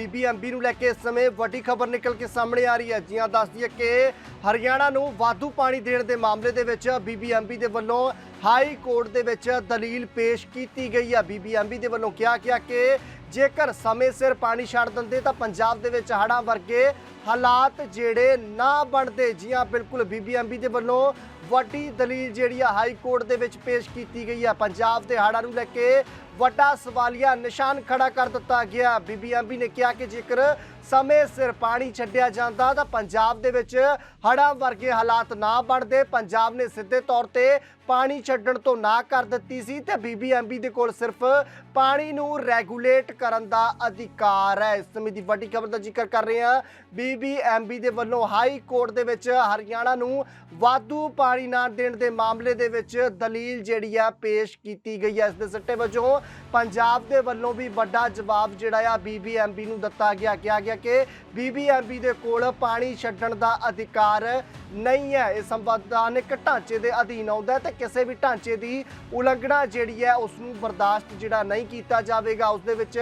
BBMB ਨੂੰ ਲੈ ਕੇ ਇਸ ਸਮੇਂ ਵੱਡੀ ਖਬਰ ਨਿਕਲ ਕੇ ਸਾਹਮਣੇ ਆ ਰਹੀ ਹੈ। ਜੀਆਂ ਦੱਸਦੀ ਹੈ ਕਿ ਹਰਿਆਣਾ ਨੂੰ ਵਾਧੂ ਪਾਣੀ ਦੇਣ ਦੇ ਮਾਮਲੇ ਦੇ ਵਿੱਚ ਬੀਬੀਐਮਬੀ ਦੇ ਵੱਲੋਂ ਹਾਈ ਕੋਰਟ ਦੇ ਵਿੱਚ ਦਲੀਲ ਪੇਸ਼ ਕੀਤੀ ਗਈ ਹੈ। ਬੀਬੀਐਮਬੀ ਦੇ ਵੱਲੋਂ ਕਿਹਾ ਗਿਆ ਕਿ ਜੇਕਰ ਸਮੇਂ ਸਿਰ ਪਾਣੀ ਛੱਡ ਦਿੰਦੇ ਤਾਂ ਪੰਜਾਬ ਦੇ ਵਿੱਚ ਹੜ੍ਹਾਂ ਵਰਗੇ ਹਾਲਾਤ ਜਿਹੜੇ ਨਾ ਬਣਦੇ। ਜੀਆਂ ਬਿਲਕੁਲ ਬੀਬੀਐਮਬੀ ਦੇ ਵੱਲੋਂ ਵੱਡੀ ਦਲੀਲ ਜਿਹੜੀ ਆ ਹਾਈ ਕੋਰਟ ਦੇ ਵਿੱਚ ਪੇਸ਼ ਕੀਤੀ ਗਈ ਹੈ। ਪੰਜਾਬ ਦੇ ਹੜ੍ਹਾਂ ਨੂੰ ਲੈ ਕੇ ਵੱਡਾ ਸਵਾਲੀਆ ਨਿਸ਼ਾਨ ਖੜਾ ਕਰ ਦਿੱਤਾ ਗਿਆ। ਬੀਬੀਐਮਬੀ ਨੇ ਕਿਹਾ ਕਿ ਜੇਕਰ ਸਮੇਂ ਸਿਰ ਪਾਣੀ ਛੱਡਿਆ ਜਾਂਦਾ ਤਾਂ ਪੰਜਾਬ ਦੇ ਵਿੱਚ ਹੜ੍ਹਾਂ ਵਰਗੇ ਹਾਲਾਤ ਨਾ ਬਣਦੇ। ਪੰਜਾਬ ਨੇ ਸਿੱਧੇ ਤੌਰ ਤੇ ਪਾਣੀ ਛੱਡਣ ਤੋਂ ਨਾ ਕਰ ਦਿੱਤੀ ਸੀ ਤੇ ਬੀਬੀਐਮਬੀ ਦੇ ਕੋਲ ਸਿਰਫ ਪਾਣੀ ਨੂੰ ਰੈਗੂਲੇਟ ਕਰਨ ਦਾ ਅਧਿਕਾਰ ਹੈ। ਇਸ ਸਮੇਂ ਦੀ ਵੱਡੀ ਖਬਰ ਦਾ ਜ਼ਿਕਰ ਕਰ ਰਹੇ ਹਾਂ। ਬੀਬੀਐਮਬੀ ਦੇ ਵੱਲੋਂ ਹਾਈ ਕੋਰਟ ਦੇ ਵਿੱਚ ਹਰਿਆਣਾ ਨੂੰ ਵਾਧੂ ਪਾਣੀ ਨਾ ਦੇਣ ਦੇ ਮਾਮਲੇ ਦੇ ਵਿੱਚ ਦਲੀਲ ਜਿਹੜੀ ਆ ਪੇਸ਼ ਕੀਤੀ ਗਈ ਹੈ। ਇਸ ਦੇ ਸਿੱਟੇ ਵਜੋਂ ਪੰਜਾਬ ਦੇ ਵੱਲੋਂ ਵੀ ਵੱਡਾ ਜਵਾਬ ਜਿਹੜਾ ਆ ਬੀਬੀਐਮਬੀ ਨੂੰ ਦਿੱਤਾ ਗਿਆ। ਕਿਹਾ ਗਿਆ ਕਿ ਬੀਬੀਐਮਬੀ ਦੇ ਕੋਲ ਪਾਣੀ ਛੱਡਣ ਦਾ ਅਧਿਕਾਰ ਨਹੀਂ ਹੈ। ਇਹ ਸੰਵਿਧਾਨਿਕ ਢਾਂਚੇ ਦੇ ਅਧੀਨ ਆਉਂਦਾ ਹੈ ਤੇ ਕਿਸੇ ਵੀ ਢਾਂਚੇ ਦੀ ਉਲੰਘਣਾ ਜਿਹੜੀ ਹੈ, ਉਸ ਨੂੰ ਬਰਦਾਸ਼ਤ ਜਿਹੜਾ ਨਹੀਂ ਕੀਤਾ ਜਾਵੇਗਾ। ਉਸ ਦੇ ਵਿੱਚ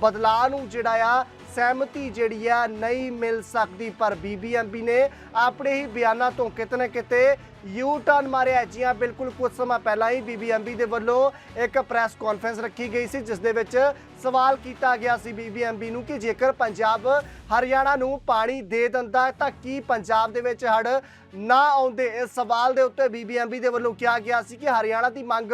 ਬਦਲਾਅ ਨੂੰ ਜਿਹੜਾ ਆ ਸਹਿਮਤੀ ਜਿਹੜੀ ਆ ਨਹੀਂ ਮਿਲ ਸਕਦੀ, ਪਰ ਬੀਬੀਐਮਬੀ ਨੇ ਆਪਣੇ ਹੀ ਬਿਆਨਾਂ ਤੋਂ ਕਿਤੇ ਨਾ ਕਿਤੇ ਯੂ ਟਰਨ ਮਾਰਿਆ ਜੀ ਹਾਂ, ਬਿਲਕੁਲ ਕੁਝ ਸਮਾਂ ਪਹਿਲਾਂ ਹੀ ਬੀਬੀਐਮਬੀ ਦੇ ਵੱਲੋਂ ਇੱਕ ਪ੍ਰੈਸ ਕਾਨਫਰੰਸ ਰੱਖੀ ਗਈ ਸੀ, ਜਿਸ ਦੇ ਵਿੱਚ ਸਵਾਲ ਕੀਤਾ ਗਿਆ ਸੀ ਬੀਬੀਐਮਬੀ ਨੂੰ ਕਿ ਜੇਕਰ ਪੰਜਾਬ ਹਰਿਆਣਾ ਨੂੰ ਪਾਣੀ ਦੇ ਦਿੰਦਾ ਤਾਂ ਕੀ ਪੰਜਾਬ ਦੇ ਵਿੱਚ ਹੜ ਨਾ ਆਉਂਦੇ? ਇਸ ਸਵਾਲ ਦੇ ਉੱਤੇ ਬੀਬੀਐਮਬੀ ਦੇ ਵੱਲੋਂ ਕਿਹਾ ਗਿਆ ਸੀ ਕਿ ਹਰਿਆਣਾ ਦੀ ਮੰਗ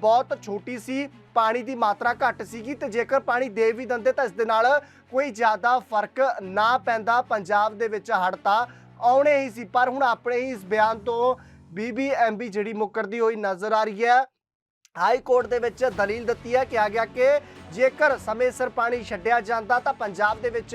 ਬਹੁਤ ਛੋਟੀ ਸੀ, ਪਾਣੀ ਦੀ ਮਾਤਰਾ ਘੱਟ ਸੀਗੀ ਤੇ ਜੇਕਰ ਪਾਣੀ ਦੇ ਵੀ ਦਿੰਦੇ ਤਾਂ ਇਸ ਦੇ ਨਾਲ ਕੋਈ ਜ਼ਿਆਦਾ ਫ਼ਰਕ ਨਾ ਪੈਂਦਾ। ਪੰਜਾਬ ਦੇ ਵਿੱਚ ਹੜ੍ਹ ਤਾਂ ਆਉਣੇ ਹੀ ਸੀ, ਪਰ ਹੁਣ ਆਪਣੇ ਹੀ ਇਸ ਬਿਆਨ ਤੋਂ ਬੀਬੀਐਮਬੀ ਜਿਹੜੀ ਮੁਕਰਦੀ ਹੋਈ ਨਜ਼ਰ ਆ ਰਹੀ ਹੈ। ਹਾਈ ਕੋਰਟ ਦੇ ਵਿੱਚ ਦਲੀਲ ਦਿੱਤੀ ਹੈ, ਕਿਹਾ ਗਿਆ ਕਿ ਜੇਕਰ ਸਮੇਂ ਸਿਰ ਪਾਣੀ ਛੱਡਿਆ ਜਾਂਦਾ ਤਾਂ ਪੰਜਾਬ ਦੇ ਵਿੱਚ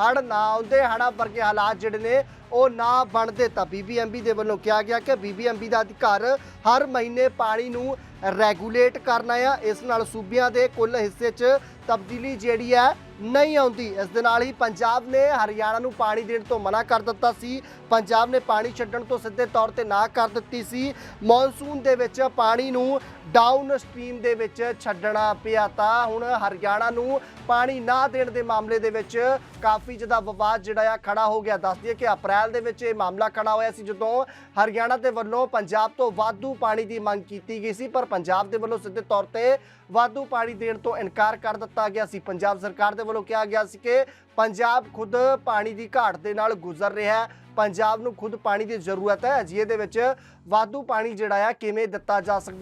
ਹੜ੍ਹ ਨਾ ਆਉਂਦੇ। ਹੜ੍ਹਾਂ ਵਰਗੇ ਹਾਲਾਤ ਜਿਹੜੇ ਨੇ, ਉਹ ਨਾ ਬਣਦੇ। ਤਾਂ ਬੀਬੀਐਮਬੀ ਦੇ ਵੱਲੋਂ ਕਿਹਾ ਗਿਆ ਕਿ ਬੀਬੀਐਮਬੀ ਦਾ ਅਧਿਕਾਰ ਹਰ ਮਹੀਨੇ ਪਾਣੀ ਨੂੰ ਰੈਗੂਲੇਟ ਕਰਨਾ ਆ। ਇਸ ਨਾਲ ਸੂਬਿਆਂ ਦੇ ਕੁੱਲ ਹਿੱਸੇ 'ਚ ਤਬਦੀਲੀ ਜਿਹੜੀ ਹੈ ਨਹੀਂ ਆਉਂਦੀ। ਇਸ ਦੇ ਨਾਲ ਹੀ ਪੰਜਾਬ ਨੇ ਹਰਿਆਣਾ ਨੂੰ ਪਾਣੀ ਦੇਣ ਤੋਂ ਮਨਾ ਕਰ ਦਿੱਤਾ ਸੀ। ਪੰਜਾਬ ਨੇ ਪਾਣੀ ਛੱਡਣ ਤੋਂ ਸਿੱਧੇ ਤੌਰ ਤੇ ਨਾ ਕਰ ਦਿੱਤੀ ਸੀ। ਮੌਨਸੂਨ ਦੇ ਵਿੱਚ ਪਾਣੀ ਨੂੰ ਡਾਊਨ ਸਟ੍ਰੀਮ ਦੇ ਵਿੱਚ ਛੱਡਣਾ ਪਿਆ ਤਾਂ ਹੁਣ ਹਰਿਆਣਾ ਨੂੰ ਪਾਣੀ ਨਾ ਦੇਣ ਦੇ ਮਾਮਲੇ ਦੇ ਵਿੱਚ ਕਾਫੀ ਜ਼ਿਆਦਾ ਵਿਵਾਦ ਜਿਹੜਾ ਆ ਖੜਾ ਹੋ ਗਿਆ। ਦੱਸ ਦਈਏ ਕਿ ਅਪ੍ਰੈਲ ਦੇ ਵਿੱਚ ਇਹ ਮਾਮਲਾ ਖੜਾ ਹੋਇਆ ਸੀ ਜਦੋਂ ਹਰਿਆਣਾ ਦੇ ਵੱਲੋਂ ਪੰਜਾਬ ਤੋਂ ਵਾਧੂ ਪਾਣੀ ਦੀ ਮੰਗ ਕੀਤੀ ਗਈ ਸੀ, ਪਰ ਪੰਜਾਬ ਦੇ ਵੱਲੋਂ ਸਿੱਧੇ ਤੌਰ ਤੇ ਵਾਧੂ ਪਾਣੀ ਦੇਣ ਤੋਂ ਇਨਕਾਰ ਕਰ ਦਿੱਤਾ ਗਿਆ ਸੀ। ਪੰਜਾਬ ਸਰਕਾਰ ਦੇ ਵੱਲੋਂ ਕਿਹਾ ਗਿਆ ਸੀ ਕਿ ਪੰਜਾਬ ਖੁਦ ਪਾਣੀ ਦੀ ਘਾਟ ਦੇ ਨਾਲ ਗੁਜ਼ਰ ਰਿਹਾ ਹੈ। ਪੰਜਾਬ ਨੂੰ ਖੁਦ ਪਾਣੀ ਦੀ ਜ਼ਰੂਰਤ ਹੈ। ਅਜਿਹੇ ਦੇ ਵਿੱਚ ਵਾਧੂ ਪਾਣੀ ਜਿਹੜਾ ਆ ਕਿਵੇਂ ਦਿੱਤਾ ਜਾ ਸਕਦਾ